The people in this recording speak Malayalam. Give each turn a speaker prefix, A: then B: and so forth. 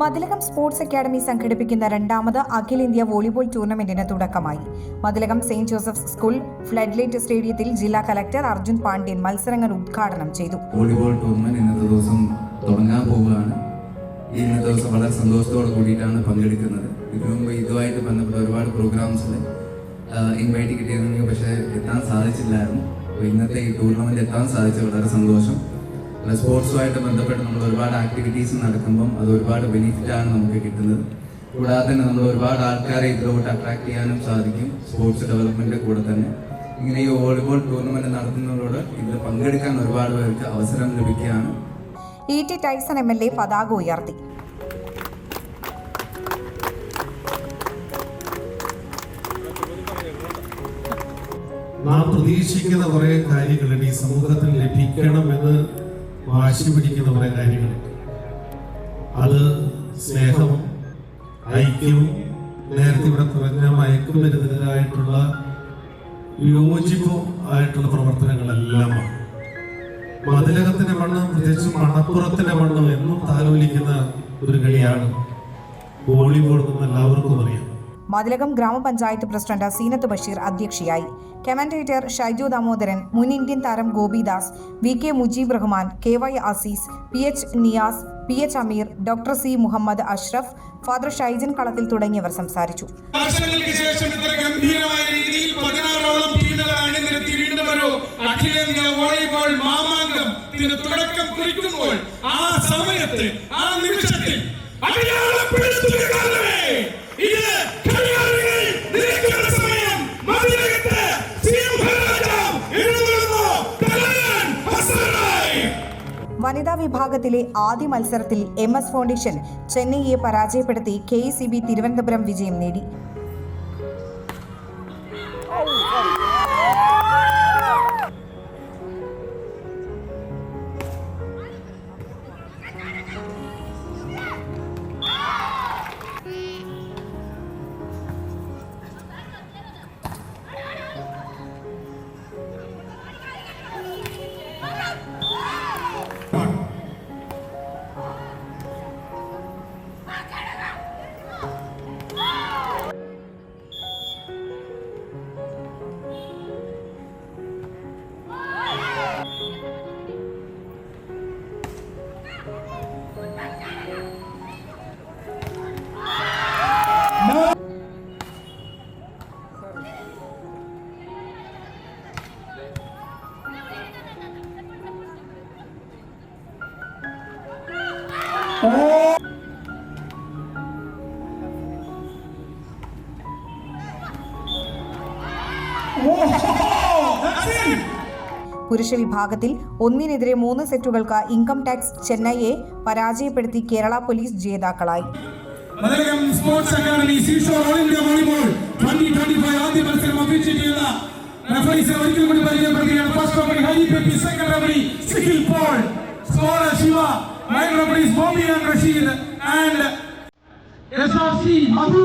A: മതിലകം സ്പോർട്സ് അക്കാദമി സംഘടിപ്പിക്കുന്ന രണ്ടാമത് ഇന്ത്യ വോളിബോൾ ടൂർണമെന്റിന് തുടക്കമായി. Mathilakam saint Joseph's school floodlight സ്റ്റേഡിയത്തിൽ ജില്ലാ കലക്ടർ അർജുൻ പാണ്ഡ്യൻ മത്സരങ്ങൾ ഉദ്ഘാടനം ചെയ്തു.
B: വോളിബോൾ ടൂർണമെന്റ് ഇന്നത്തെ ദിവസം തുടങ്ങാൻ പോവുകയാണ്. ഇന്നത്തെ ദിവസം വളരെ സന്തോഷത്തോടെ കൂടിയിട്ടാണ് പങ്കെടുക്കുന്നത്. ഇതിനു മുമ്പ് ഇതുമായിട്ട് ബന്ധപ്പെട്ട ഒരുപാട് പ്രോഗ്രാംസിൽ ഇൻവൈറ്റ് കിട്ടിയിരുന്നെങ്കിൽ പക്ഷേ എത്താൻ സാധിച്ചില്ലായിരുന്നു. അപ്പോൾ ഇന്നത്തെ ഈ ടൂർണമെന്റ് എത്താൻ സാധിച്ച വളരെ സന്തോഷം. അല്ല സ്പോർട്സുമായിട്ട് ബന്ധപ്പെട്ട് നമ്മൾ ഒരുപാട് ആക്ടിവിറ്റീസ് നടക്കുമ്പം അത് ഒരുപാട് ബെനിഫിറ്റ് ആണ് നമുക്ക് കിട്ടുന്നത്. കൂടാതെ തന്നെ നമ്മൾ ഒരുപാട് ആൾക്കാരെ ഇതിലോട്ട് അട്രാക്ട് ചെയ്യാനും സാധിക്കും സ്പോർട്സ് ഡെവലപ്മെന്റ് കൂടെ തന്നെ. ഇങ്ങനെ ഈ വോളിബോൾ ടൂർണമെന്റ് നടത്തുന്നതോട് ഇതിൽ പങ്കെടുക്കാൻ ഒരുപാട് പേർക്ക് അവസരം ലഭിക്കുകയാണ്.
A: E T Tyson M L A പതാക ഉയർത്തി.
C: നാം പ്രതീക്ഷിക്കുന്ന കുറേ കാര്യങ്ങളുണ്ട് ഈ സമൂഹത്തിൽ ലഭിക്കണമെന്ന് വാശി പിടിക്കുന്ന കുറെ കാര്യങ്ങളുണ്ട് അത് സ്നേഹവും ഐക്യവും നേരത്തെ ഇവിടെ കുറഞ്ഞ മയക്കുമരുന്നിനായിട്ടുള്ള യോജിപ്പും ആയിട്ടുള്ള പ്രവർത്തനങ്ങളെല്ലാമാണ് മതിലകത്തിന്റെ മണ്ണ് പ്രത്യേകിച്ച് മണപ്പുറത്തിന്റെ മണ്ണ് എന്നും താലോലിക്കുന്ന ഒരു കളിയാണ് വോളിബോൾ എന്ന് എല്ലാവർക്കും
A: മതിലകം ഗ്രാമപഞ്ചായത്ത് പ്രസിഡന്റ് സീനത്ത് ബഷീർ അധ്യക്ഷയായി കമന്റേറ്റർ ഷൈജു ദാമോദരൻ മുൻ ഇന്ത്യൻ താരം Gopidas V K Mujeeb Rahman K Y Azeez P H Niyas P H Ameer doctor C Muhammad Ashraf father Shaijan Kalathil തുടങ്ങിയവർ സംസാരിച്ചു
D: ശേഷം ഇത്ര ഗംഭീരമായ രീതിയിൽ വീണ്ടും അഖിലേന്ത്യാ മാമാങ്കത്തിന് തുടക്കം കുറിക്കുമ്പോൾ ആ സമയത്ത് ആ നിമിഷത്തിൽ അടയാളപ്പെടുത്തുകയാണേ.
A: വനിതാ വിഭാഗത്തിലെ ആദ്യ മത്സരത്തിൽ എം എസ് ഫൗണ്ടേഷൻ ചെന്നൈയെ പരാജയപ്പെടുത്തി കെ സി ബി തിരുവനന്തപുരം വിജയം നേടി. പുരുഷ വിഭാഗത്തിൽ ഒന്നിനെതിരെ മൂന്ന് സെറ്റുകൾക്ക് ഇൻകം ടാക്സ് ചെന്നൈയെ പരാജയപ്പെടുത്തി കേരള പോലീസ് ജേതാക്കളായി.
D: സ്പോർട്സ് അക്കാദമി സീഷോ ഓൾ ഇന്ത്യ വോളിബോൾ 2025 ആദ്യ മത്സരം first Shiva. Nine referees Bobby and Rasheed and S R C Madhu